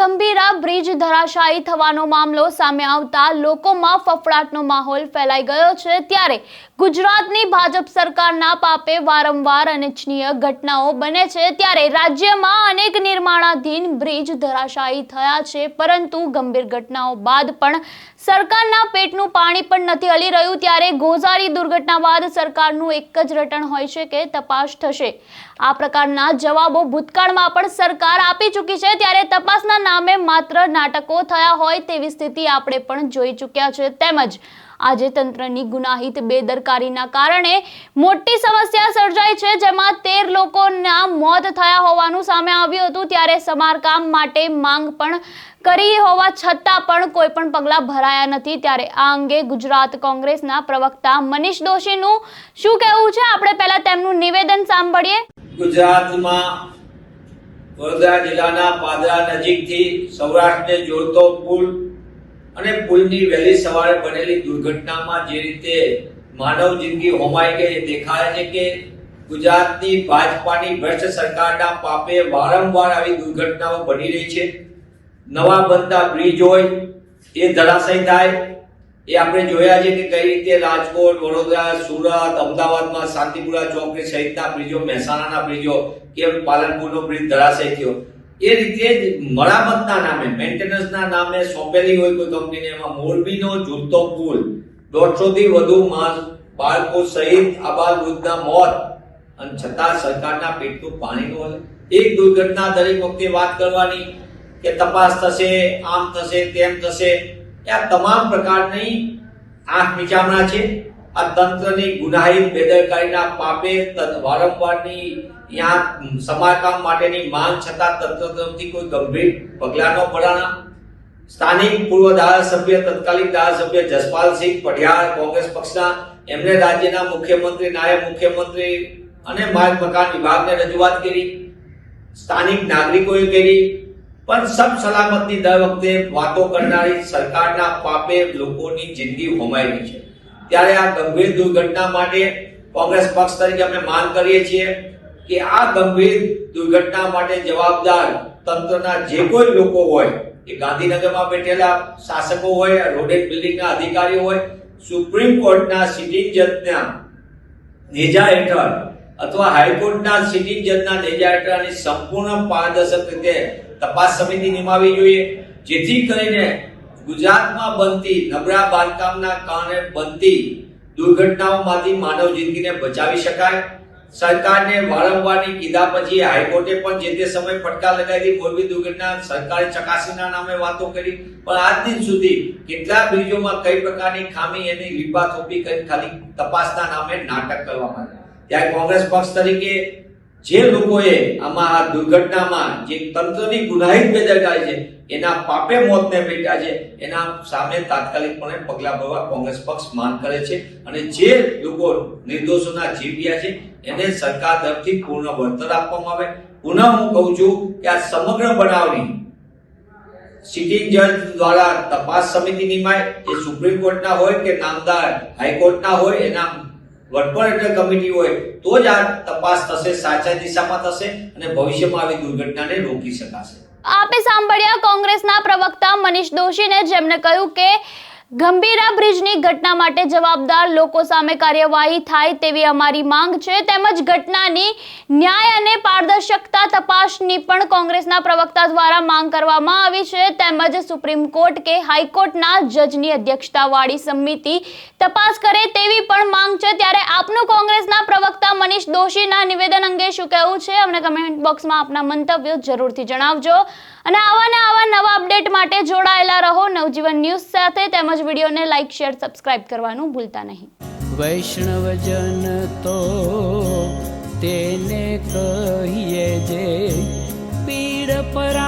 Gambhira bridge ધરાશાયી થવાનો મામલો સામે આવતા લોકોમાં ફફડાટનો માહોલ ફેલાઈ ગયો છે. ત્યારે ગુજરાતની ભાજપ સરકારના પાપે વારંવાર અનિચ્છનીય ઘટનાઓ બને છે ત્યારે રાજ્યમાં અનેક નિર્માણાધીન બ્રિજ ધરાશાયી થયા છે, પરંતુ ગંભીર ઘટનાઓ બાદ પણ સરકારના પેટનું પાણી પણ નથી હલી રહ્યું. ત્યારે ગોઝારી દુર્ઘટના બાદ સરકારનું એક જ રટણ હોય છે કે તપાસ થશે. આ પ્રકારના જવાબો ભૂતકાળમાં પણ સરકાર આપી ચૂકી છે. ત્યારે તપાસના નામે માત્ર નાટકો થયા હોય તેવી સ્થિતિ આપણે પણ જોઈ ચૂક્યા છે. તેમજ આજે તંત્રની ગુનાહિત બેદરકારીના કારણે મોટી સમસ્યા સર્જાઈ છે, જેમાં તેર લોકોના મોત થયા હોવાનું સામે આવ્યું હતું. ત્યારે સમારકામ માટે માંગ પણ કરી હોવા છતાં પણ કોઈ પણ પગલાં ભરાયા નથી. ત્યારે આ અંગે ગુજરાત કોંગ્રેસના પ્રવક્તા મનીષ દોશીનું શું કહેવું છે? આપણે પહેલા તેમનું નિવેદન સાંભળીએ. ગુજરાતમાં વડોદરા જિલ્લાના પાદરા નજીકથી સૌરાષ્ટ્રને જોડતો પુલ અને પુલની વહેલી સવારે બનેલી દુર્ઘટનામાં જે રીતે માનવ જિંદગી હોમાઈ ગઈ દેખાય છે કે ગુજરાતની ભાજપાની ભ્રષ્ટ સરકારના પાપે વારંવાર આવી દુર્ઘટનાઓ બની રહી છે. નવા બનતા બ્રિજ હોય, એ ધરાશય થાય. એ આપણે જોયા છે કે કઈ રીતે રાજકોટ, વડોદરા, સુરત, અમદાવાદમાં શાંતિપુરા ચોકડી સહિતના બ્રિજો, મહેસાણાના બ્રિજો, કે પાલનપુરનો બ્રિજ ધરાશય થયો. એ રીતે જ મરામતના નામે, મેન્ટેનન્સના નામે સોંપેલી હોય કોઈ કંપનીને, એમાં મોરબીનો ઝૂલતો પુલ દોઢસોથી વધુ માસ બાળકો સહિત આબાલ વૃદ્ધના મોત અને છતાં સરકારના પેટનું પાણી નો એક દુર્ઘટના દરેક વખતે વાત કરવાની કે તપાસ થશે, આમ થશે, તેમ થશે. આ તમામ પ્રકારની આંખ નીચામણા છે. આ તંત્રની ગુનાહિત બેદરકારીના પાપે વારંવારની ત્યાં સમારકામ માટેની માંગ છતાં તંત્ર તરફથી કોઈ ગંભીર પગલાં ન ભરાણા. સ્થાનિક પૂર્વ ધારાસભ્ય તત્કાલીન ધારાસભ્ય જસપાલસિંહ પઢિયાર કોંગ્રેસ પક્ષના એમણે રાજ્યના મુખ્યમંત્રી, નાયબ મુખ્યમંત્રી અને માર્ગ મકાન વિભાગને રજૂઆત કરી. સ્થાનિક નાગરિકોએ કરી, પણ સબ સલામતની દર વખતે વાતો કરનારી સરકારના પાપે લોકોની જિંદગી હોમાયેલી છે. ત્યારે આ ગંભીર દુર્ઘટના માટે કોંગ્રેસ પક્ષ તરીકે અમે માંગ કરીએ છીએ કે આ ગંભીર દુર્ઘટના માટે જવાબદાર તંત્રના જે કોઈ લોકો હોય, એ ગાંધીનગરમાં બેઠેલા શાસકો હોય રોડેડ બિલ્ડિંગના અધિકારીઓ હોય, સુપ્રીમ કોર્ટના સિટિંગ જજના નેજા હેઠળ અથવા હાઈકોર્ટના સિટિંગ જજના નેજા હેઠળની સંપૂર્ણ પારદર્શક રીતે તપાસ સમિતિ નિમાવી જોઈએ, જેથી કરીને ગુજરાતમાં બનતી નબળા બાંધકામના કારણે બનતી દુર્ઘટનાઓમાંથી માનવ જિંદગીને બચાવી શકાય. સરકારને વારંવારની કીધા પછી હાઈકોર્ટે પણ જે તે સમય ફટકાર લગાવી મોરબી દુર્ઘટના સરકારે ચકાસીના નામે વાતો કરી. પણ આજ દિન સુધી કેટલા બ્રિજોમાં કઈ પ્રકારની ખામી એની લીપા થોપી કરી, ખાલી તપાસના નામે નાટક કરવામાં આવ્યા. ત્યારે કોંગ્રેસ પક્ષ તરીકે જે લોકોએ આમાં આ દુર્ઘટનામાં જે તંત્રની ગુનાહિત બેદરકારી છે, એના પાપે મોતને ભેટ્યા છે, એના સામે તાત્કાલિકપણે પગલાં ભરવા કોંગ્રેસ પક્ષ માંગ કરે છે અને જે લોકો નિર્દોષોના જીવ ગયા છે, એને સરકાર તરફથી પૂર્ણ વળતર આપવામાં આવે. પુનઃ હું કહું છું કે આ સમગ્ર બનાવની સિટિંગ જજ દ્વારા તપાસ સમિતિ નિમાય, એ સુપ્રીમ કોર્ટના હોય કે નામદાર હાઈકોર્ટના હોય, એના વડપણ એટલે કમિટી હોય, તો જ આ તપાસ થશે, સાચા દિશામાં થશે અને ભવિષ્યમાં આવી દુર્ઘટનાને રોકી શકાશે. આપે સાંભળ્યા કોંગ્રેસના પ્રવક્તા મનીષ દોશીને જેમણે કહ્યું કે ગંભીરા બ્રિજની ઘટના માટે જવાબદાર લોકો સામે કાર્યવાહી થાય તેવી અમારી માંગ છે. તેમજ ઘટનાની ન્યાય અને પારદર્શકતા તપાસની પણ કોંગ્રેસના પ્રવક્તા દ્વારા માંગ કરવામાં આવી છે. તેમજ સુપ્રીમ કોર્ટ કે હાઈકોર્ટના જજની અધ્યક્ષતાવાળી સમિતિ તપાસ કરે તેવી પણ માંગ છે. ત્યારે આપનું કોંગ્રેસના પ્રવક્તા મનીષ દોશીના નિવેદન અંગે શું કહેવું છે અમને કમેન્ટ બોક્સમાં આપના મંતવ્યો જરૂરથી જણાવજો. અને આવા ને આવા નવા અપડેટ માટે જોડાયેલા રહો નવજીવન ન્યૂઝ સાથે તેમજ વિડીયોને લાઇક શેર સબસ્ક્રાઇબ કરવાનું ભૂલતા નહીં. વૈષ્ણવજન તો તેને કહીએ જે પીડ પર